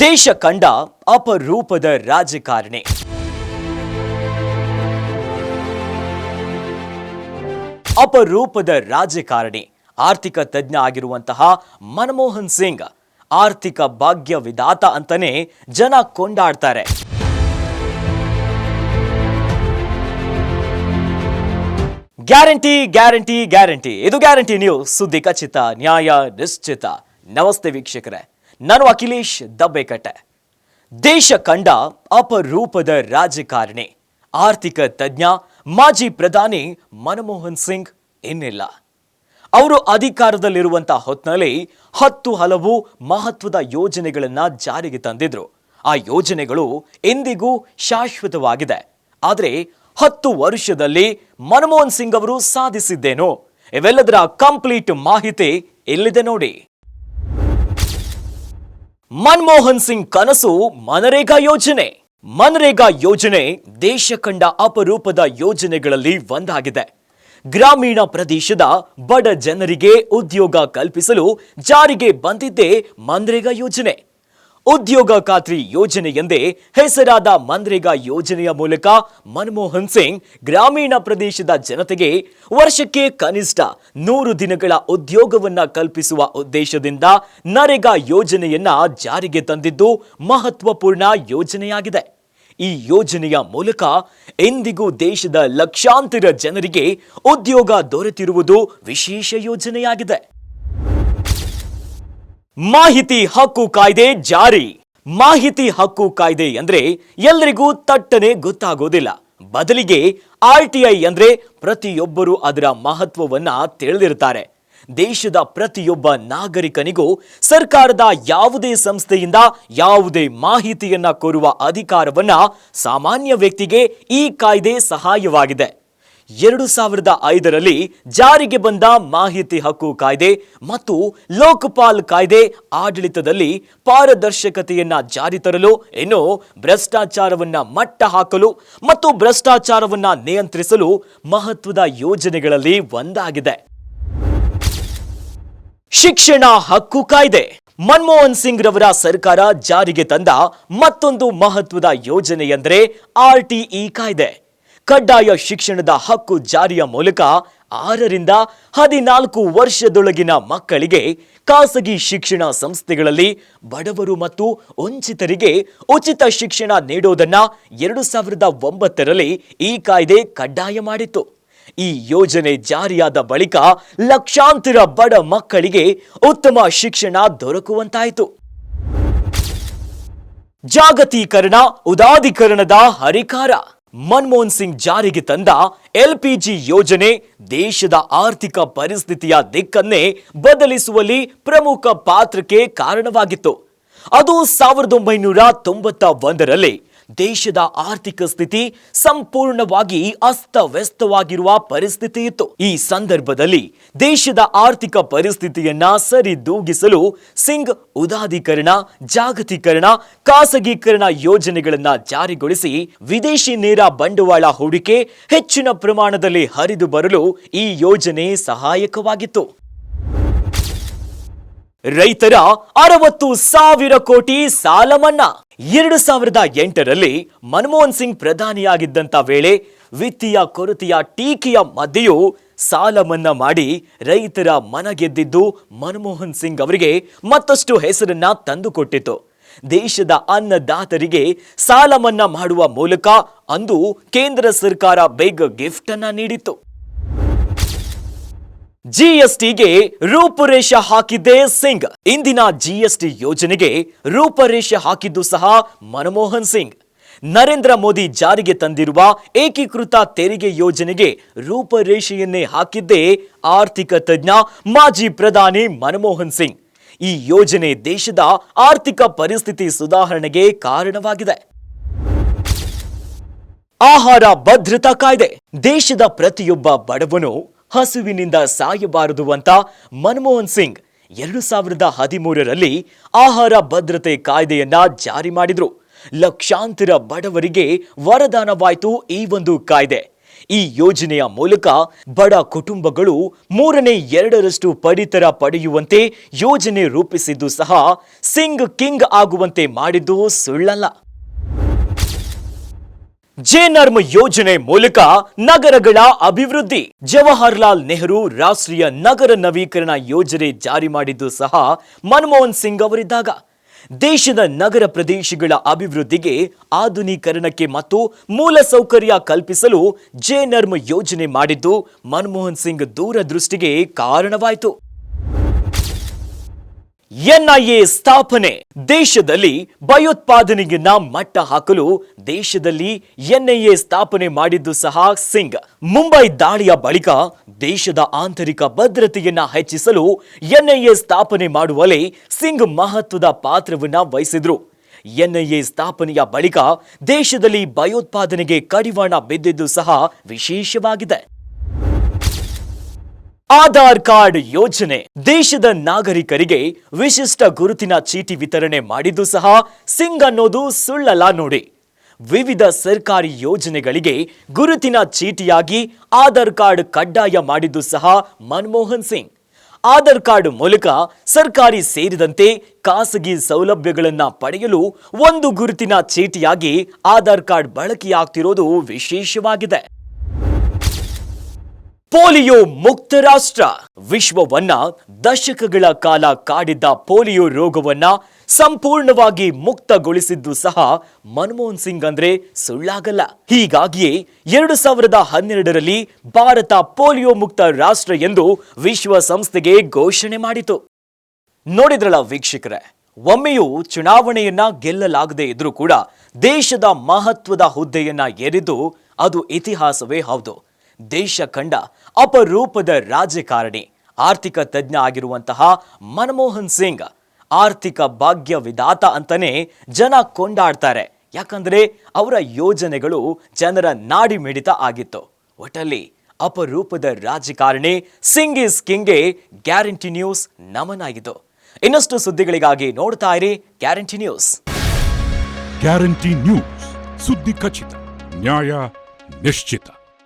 ದೇಶ ಕಂಡ ಅಪರೂಪದ ರಾಜಕಾರಣಿ. ಅಪರೂಪದ ರಾಜಕಾರಣಿ, ಆರ್ಥಿಕ ತಜ್ಞ ಆಗಿರುವಂತಹ ಮನಮೋಹನ್ ಸಿಂಗ್, ಆರ್ಥಿಕ ಭಾಗ್ಯ ವಿಧಾತ ಅಂತಾನೆ ಜನ ಕೊಂಡಾಡ್ತಾರೆ. ಗ್ಯಾರಂಟಿ ಗ್ಯಾರಂಟಿ ಗ್ಯಾರಂಟಿ, ಇದು ಗ್ಯಾರಂಟಿ ನ್ಯೂಸ್, ಸುದ್ದಿ ಖಚಿತ, ನ್ಯಾಯ ನಿಶ್ಚಿತ. ನಮಸ್ತೆ ವೀಕ್ಷಕರೇ. ನಾನು ಅಖಿಲೇಶ್ ದಬ್ಬೆಕಟ್ಟೆ. ದೇಶ ಕಂಡ ಅಪರೂಪದ ರಾಜಕಾರಣಿ, ಆರ್ಥಿಕ ತಜ್ಞ, ಮಾಜಿ ಪ್ರಧಾನಿ ಮನಮೋಹನ್ ಸಿಂಗ್ ಇನ್ನಿಲ್ಲ. ಅವರು ಅಧಿಕಾರದಲ್ಲಿರುವಂತಹ ಹೊತ್ತಿನಲ್ಲಿ ಹತ್ತು ಹಲವು ಮಹತ್ವದ ಯೋಜನೆಗಳನ್ನ ಜಾರಿಗೆ ತಂದಿದ್ರು. ಆ ಯೋಜನೆಗಳು ಎಂದಿಗೂ ಶಾಶ್ವತವಾಗಿದೆ. ಆದರೆ ಹತ್ತು ವರ್ಷದಲ್ಲಿ ಮನಮೋಹನ್ ಸಿಂಗ್ ಅವರು ಸಾಧಿಸಿದ್ದೇನು? ಇವೆಲ್ಲದರ ಕಂಪ್ಲೀಟ್ ಮಾಹಿತಿ ಇಲ್ಲಿದೆ ನೋಡಿ. ಮನಮೋಹನ್ ಸಿಂಗ್ ಕನಸು ಮನರೇಗಾ ಯೋಜನೆ. ಮನರೇಗಾ ಯೋಜನೆ ದೇಶ ಕಂಡ ಅಪರೂಪದ ಯೋಜನೆಗಳಲ್ಲಿ ಒಂದಾಗಿದೆ. ಗ್ರಾಮೀಣ ಪ್ರದೇಶದ ಬಡ ಜನರಿಗೆ ಉದ್ಯೋಗ ಕಲ್ಪಿಸಲು ಜಾರಿಗೆ ಬಂದಿದ್ದೇ ಮನ್ರೇಗಾ ಯೋಜನೆ. ಉದ್ಯೋಗ ಖಾತ್ರಿ ಯೋಜನೆ ಎಂದೇ ಹೆಸರಾದ ಮನ್ರೇಗಾ ಯೋಜನೆಯ ಮೂಲಕ ಮನಮೋಹನ್ ಸಿಂಗ್ ಗ್ರಾಮೀಣ ಪ್ರದೇಶದ ಜನತೆಗೆ ವರ್ಷಕ್ಕೆ ಕನಿಷ್ಠ ನೂರು ದಿನಗಳ ಉದ್ಯೋಗವನ್ನ ಕಲ್ಪಿಸುವ ಉದ್ದೇಶದಿಂದ ನರೇಗಾ ಯೋಜನೆಯನ್ನ ಜಾರಿಗೆ ತಂದಿದ್ದು ಮಹತ್ವಪೂರ್ಣ ಯೋಜನೆಯಾಗಿದೆ. ಈ ಯೋಜನೆಯ ಮೂಲಕ ಎಂದಿಗೂ ದೇಶದ ಲಕ್ಷಾಂತರ ಜನರಿಗೆ ಉದ್ಯೋಗ ದೊರೆತಿರುವುದು ವಿಶೇಷ ಯೋಜನೆಯಾಗಿದೆ. ಮಾಹಿತಿ ಹಕ್ಕು ಕಾಯ್ದೆ ಜಾರಿ. ಮಾಹಿತಿ ಹಕ್ಕು ಕಾಯ್ದೆ ಅಂದ್ರೆ ಎಲ್ಲರಿಗೂ ತಟ್ಟನೆ ಗೊತ್ತಾಗೋದಿಲ್ಲ. ಬದಲಿಗೆ ಆರ್ ಟಿ ಐ ಅಂದ್ರೆ ಪ್ರತಿಯೊಬ್ಬರು ಅದರ ಮಹತ್ವವನ್ನ ತಿಳಿದಿರ್ತಾರೆ. ದೇಶದ ಪ್ರತಿಯೊಬ್ಬ ನಾಗರಿಕನಿಗೂ ಸರ್ಕಾರದ ಯಾವುದೇ ಸಂಸ್ಥೆಯಿಂದ ಯಾವುದೇ ಮಾಹಿತಿಯನ್ನ ಕೋರುವ ಅಧಿಕಾರವನ್ನ ಸಾಮಾನ್ಯ ವ್ಯಕ್ತಿಗೆ ಈ ಕಾಯ್ದೆ ಸಹಾಯವಾಗಿದೆ. ಎರಡು ಸಾವಿರದ ಐದರಲ್ಲಿ ಜಾರಿಗೆ ಬಂದ ಮಾಹಿತಿ ಹಕ್ಕು ಕಾಯ್ದೆ ಮತ್ತು ಲೋಕಪಾಲ್ ಕಾಯ್ದೆ ಆಡಳಿತದಲ್ಲಿ ಪಾರದರ್ಶಕತೆಯನ್ನ ಜಾರಿ ತರಲು, ಇನ್ನು ಭ್ರಷ್ಟಾಚಾರವನ್ನ ಮಟ್ಟ ಹಾಕಲು ಮತ್ತು ಭ್ರಷ್ಟಾಚಾರವನ್ನ ನಿಯಂತ್ರಿಸಲು ಮಹತ್ವದ ಯೋಜನೆಗಳಲ್ಲಿ ಒಂದಾಗಿದೆ. ಶಿಕ್ಷಣ ಹಕ್ಕು ಕಾಯ್ದೆ. ಮನಮೋಹನ್ ಸಿಂಗ್ ರವರ ಸರ್ಕಾರ ಜಾರಿಗೆ ತಂದ ಮತ್ತೊಂದು ಮಹತ್ವದ ಯೋಜನೆ ಎಂದರೆ ಆರ್ಟಿಇ ಕಾಯ್ದೆ. ಕಡ್ಡಾಯ ಶಿಕ್ಷಣದ ಹಕ್ಕು ಜಾರಿಯ ಮೂಲಕ ಆರರಿಂದ ಹದಿನಾಲ್ಕು ವರ್ಷದೊಳಗಿನ ಮಕ್ಕಳಿಗೆ ಖಾಸಗಿ ಶಿಕ್ಷಣ ಸಂಸ್ಥೆಗಳಲ್ಲಿ ಬಡವರು ಮತ್ತು ವಂಚಿತರಿಗೆ ಉಚಿತ ಶಿಕ್ಷಣ ನೀಡೋದನ್ನ ಎರಡು ಸಾವಿರದ ಒಂಬತ್ತರಲ್ಲಿ ಈ ಕಾಯ್ದೆ ಕಡ್ಡಾಯ ಮಾಡಿತ್ತು. ಈ ಯೋಜನೆ ಜಾರಿಯಾದ ಬಳಿಕ ಲಕ್ಷಾಂತರ ಬಡ ಮಕ್ಕಳಿಗೆ ಉತ್ತಮ ಶಿಕ್ಷಣ ದೊರಕುವಂತಾಯಿತು. ಜಾಗತೀಕರಣ, ಉದಾದೀಕರಣದ ಹರಿಕಾರ. ಮನಮೋಹನ್ ಸಿಂಗ್ ಜಾರಿಗೆ ತಂದ ಎಲ್ಪಿಜಿ ಯೋಜನೆ ದೇಶದ ಆರ್ಥಿಕ ಪರಿಸ್ಥಿತಿಯ ದಿಕ್ಕನ್ನೇ ಬದಲಿಸುವಲ್ಲಿ ಪ್ರಮುಖ ಪಾತ್ರಕ್ಕೆ ಕಾರಣವಾಗಿತ್ತು. ಅದು ಸಾವಿರದ ಒಂಬೈನೂರ ತೊಂಬತ್ತ ಒಂದರಲ್ಲಿ ದೇಶದ ಆರ್ಥಿಕ ಸ್ಥಿತಿ ಸಂಪೂರ್ಣವಾಗಿ ಅಸ್ತವ್ಯಸ್ತವಾಗಿರುವ ಪರಿಸ್ಥಿತಿ ಇತ್ತು. ಈ ಸಂದರ್ಭದಲ್ಲಿ ದೇಶದ ಆರ್ಥಿಕ ಪರಿಸ್ಥಿತಿಯನ್ನ ಸರಿದೂಗಿಸಲು ಸಿಂಗ್ ಉದಾದೀಕರಣ, ಜಾಗತೀಕರಣ, ಖಾಸಗೀಕರಣ ಯೋಜನೆಗಳನ್ನ ಜಾರಿಗೊಳಿಸಿ ವಿದೇಶಿ ನೇರ ಬಂಡವಾಳ ಹೂಡಿಕೆ ಹೆಚ್ಚಿನ ಪ್ರಮಾಣದಲ್ಲಿ ಹರಿದು ಬರಲು ಈ ಯೋಜನೆ ಸಹಾಯಕವಾಗಿತ್ತು. ರೈತರ ಅರವತ್ತು ಸಾವಿರ ಕೋಟಿ ಸಾಲ ಮನ್ನಾ. ಎರಡು ಸಾವಿರದ ಎಂಟರಲ್ಲಿ ಮನಮೋಹನ್ ಸಿಂಗ್ ಪ್ರಧಾನಿಯಾಗಿದ್ದಂತ ವೇಳೆ ವಿತ್ತೀಯ ಕೊರತೆಯ ಟೀಕೆಯ ಮಧ್ಯೆಯೂ ಸಾಲ ಮನ್ನಾ ಮಾಡಿ ರೈತರ ಮನ ಗೆದ್ದಿದ್ದು ಮನಮೋಹನ್ ಸಿಂಗ್ ಅವರಿಗೆ ಮತ್ತಷ್ಟು ಹೆಸರನ್ನ ತಂದುಕೊಟ್ಟಿತು ದೇಶದ ಅನ್ನದಾತರಿಗೆ ಸಾಲ ಮನ್ನಾ ಮಾಡುವ ಮೂಲಕ ಅಂದು ಕೇಂದ್ರ ಸರ್ಕಾರ ಬೇಗ ಗಿಫ್ಟ್ ಅನ್ನ ನೀಡಿತ್ತು. ಜಿಎಸ್ಟಿಗೆ ರೂಪುರೇಷೆ ಹಾಕಿದ್ದೇ ಸಿಂಗ್. ಇಂದಿನ ಜಿಎಸ್ಟಿ ಯೋಜನೆಗೆ ರೂಪರೇಷೆ ಹಾಕಿದ್ದು ಸಹ ಮನಮೋಹನ್ ಸಿಂಗ್. ನರೇಂದ್ರ ಮೋದಿ ಜಾರಿಗೆ ತಂದಿರುವ ಏಕೀಕೃತ ತೆರಿಗೆ ಯೋಜನೆಗೆ ರೂಪುರೇಷೆಯನ್ನೇ ಹಾಕಿದ್ದೇ ಆರ್ಥಿಕ ತಜ್ಞ ಮಾಜಿ ಪ್ರಧಾನಿ ಮನಮೋಹನ್ ಸಿಂಗ್. ಈ ಯೋಜನೆ ದೇಶದ ಆರ್ಥಿಕ ಪರಿಸ್ಥಿತಿ ಸುಧಾರಣೆಗೆ ಕಾರಣವಾಗಿದೆ. ಆಹಾರ ಭದ್ರತಾ ಕಾಯ್ದೆ. ದೇಶದ ಪ್ರತಿಯೊಬ್ಬ ಬಡವನು ಹಸುವಿನಿಂದ ಸಾಯಬಾರದು ಅಂತ ಮನಮೋಹನ್ ಸಿಂಗ್ ಎರಡು ಸಾವಿರದ ಹದಿಮೂರರಲ್ಲಿ ಆಹಾರ ಭದ್ರತೆ ಕಾಯ್ದೆಯನ್ನ ಜಾರಿ ಮಾಡಿದ್ರು. ಲಕ್ಷಾಂತರ ಬಡವರಿಗೆ ವರದಾನವಾಯಿತು ಈ ಒಂದು ಕಾಯ್ದೆ. ಈ ಯೋಜನೆಯ ಮೂಲಕ ಬಡ ಕುಟುಂಬಗಳು ಮೂರನೇ ಎರಡರಷ್ಟು ಪಡಿತರ ಪಡೆಯುವಂತೆ ಯೋಜನೆ ರೂಪಿಸಿದ್ದು ಸಹ ಸಿಂಗ್ ಕಿಂಗ್ ಆಗುವಂತೆ ಮಾಡಿದ್ದು ಸುಳ್ಳಲ್ಲ. ಜೇನರ್ಮ್ ಯೋಜನೆ ಮೂಲಕ ನಗರಗಳ ಅಭಿವೃದ್ಧಿ. ಜವಾಹರ್ಲಾಲ್ ನೆಹರು ರಾಷ್ಟ್ರೀಯ ನಗರ ನವೀಕರಣ ಯೋಜನೆ ಜಾರಿ ಮಾಡಿದ್ದು ಸಹ ಮನಮೋಹನ್ ಸಿಂಗ್ ಅವರಿದ್ದಾಗ. ದೇಶದ ನಗರ ಪ್ರದೇಶಗಳ ಅಭಿವೃದ್ಧಿಗೆ ಆಧುನೀಕರಣಕ್ಕೆ ಮತ್ತು ಮೂಲಸೌಕರ್ಯ ಕಲ್ಪಿಸಲು ಜೇನರ್ಮ್ ಯೋಜನೆ ಮಾಡಿದ್ದು ಮನಮೋಹನ್ ಸಿಂಗ್ ದೂರದೃಷ್ಟಿಗೆ ಕಾರಣವಾಯಿತು. ಎನ್ಐಎ ಸ್ಥಾಪನೆ. ದೇಶದಲ್ಲಿ ಭಯೋತ್ಪಾದನೆಯನ್ನ ಮಟ್ಟ ಹಾಕಲು ದೇಶದಲ್ಲಿ ಎನ್ಐಎ ಸ್ಥಾಪನೆ ಮಾಡಿದ್ದು ಸಹ ಸಿಂಗ್. ಮುಂಬೈ ದಾಳಿಯ ಬಳಿಕ ದೇಶದ ಆಂತರಿಕ ಭದ್ರತೆಯನ್ನ ಹೆಚ್ಚಿಸಲು ಎನ್ಐಎ ಸ್ಥಾಪನೆ ಮಾಡುವಲ್ಲಿ ಸಿಂಗ್ ಮಹತ್ವದ ಪಾತ್ರವನ್ನ ವಹಿಸಿದ್ರು. ಎನ್ಐಎ ಸ್ಥಾಪನೆಯ ಬಳಿಕ ದೇಶದಲ್ಲಿ ಭಯೋತ್ಪಾದನೆಗೆ ಕಡಿವಾಣ ಬಿದ್ದಿದ್ದು ಸಹ ವಿಶೇಷವಾಗಿದೆ. ಆಧಾರ್ ಕಾರ್ಡ್ ಯೋಜನೆ. ದೇಶದ ನಾಗರಿಕರಿಗೆ ವಿಶಿಷ್ಟ ಗುರುತಿನ ಚೀಟಿ ವಿತರಣೆ ಮಾಡಿದ್ದು ಸಹ ಸಿಂಗ್ ಅನ್ನೋದು ಸುಳ್ಳಲ್ಲ ನೋಡಿ. ವಿವಿಧ ಸರ್ಕಾರಿ ಯೋಜನೆಗಳಿಗೆ ಗುರುತಿನ ಚೀಟಿಯಾಗಿ ಆಧಾರ್ ಕಾರ್ಡ್ ಕಡ್ಡಾಯ ಮಾಡಿದ್ದು ಸಹ ಮನಮೋಹನ್ ಸಿಂಗ್. ಆಧಾರ್ ಕಾರ್ಡ್ ಮೂಲಕ ಸರ್ಕಾರಿ ಸೇರಿದಂತೆ ಖಾಸಗಿ ಸೌಲಭ್ಯಗಳನ್ನು ಪಡೆಯಲು ಒಂದು ಗುರುತಿನ ಚೀಟಿಯಾಗಿ ಆಧಾರ್ ಕಾರ್ಡ್ ಬಳಕೆಯಾಗ್ತಿರೋದು ವಿಶೇಷವಾಗಿದೆ. ಪೋಲಿಯೋ ಮುಕ್ತ ರಾಷ್ಟ್ರ. ವಿಶ್ವವನ್ನ ದಶಕಗಳ ಕಾಲ ಕಾಡಿದ್ದ ಪೋಲಿಯೋ ರೋಗವನ್ನ ಸಂಪೂರ್ಣವಾಗಿ ಮುಕ್ತಗೊಳಿಸಿದ್ದು ಸಹ ಮನಮೋಹನ್ ಸಿಂಗ್ ಅಂದ್ರೆ ಸುಳ್ಳಾಗಲ್ಲ. ಹೀಗಾಗಿಯೇ ಎರಡು ಸಾವಿರದ ಹನ್ನೆರಡರಲ್ಲಿ ಭಾರತ ಪೋಲಿಯೋ ಮುಕ್ತ ರಾಷ್ಟ್ರ ಎಂದು ವಿಶ್ವಸಂಸ್ಥೆಗೆ ಘೋಷಣೆ ಮಾಡಿತು. ನೋಡಿದ್ರಲ್ಲ ವೀಕ್ಷಕರೇ, ಒಮ್ಮೆಯೂ ಚುನಾವಣೆಯನ್ನ ಗೆಲ್ಲಲಾಗದೆ ಇದ್ರೂ ಕೂಡ ದೇಶದ ಮಹತ್ವದ ಹುದ್ದೆಯನ್ನ ಏರಿದ್ದು ಅದು ಇತಿಹಾಸವೇ ಹೌದು. ದೇಶ ಕಂಡ ಅಪರೂಪದ ರಾಜಕಾರಣಿ, ಆರ್ಥಿಕ ತಜ್ಞ ಆಗಿರುವಂತಹ ಮನಮೋಹನ್ ಸಿಂಗ್. ಆರ್ಥಿಕ ಭಾಗ್ಯ ವಿಧಾತ ಅಂತಾನೆ ಜನ ಕೊಂಡಾಡ್ತಾರೆ. ಯಾಕಂದ್ರೆ ಅವರ ಯೋಜನೆಗಳು ಜನರ ನಾಡಿ ಮಿಡಿತ ಆಗಿತ್ತು. ಒಟ್ಟಲ್ಲಿ ಅಪರೂಪದ ರಾಜಕಾರಣಿ ಸಿಂಗ್ ಇಸ್ ಕಿಂಗ್ಗೆ ಗ್ಯಾರಂಟಿ ನ್ಯೂಸ್ ನಮನಾಗಿದ್ದು. ಇನ್ನಷ್ಟು ಸುದ್ದಿಗಳಿಗಾಗಿ ನೋಡ್ತಾ ಇರಿ ಗ್ಯಾರಂಟಿ ನ್ಯೂಸ್. ಗ್ಯಾರಂಟಿ ನ್ಯೂಸ್, ಸುದ್ದಿ ಖಚಿತ, ನ್ಯಾಯ ನಿಶ್ಚಿತ.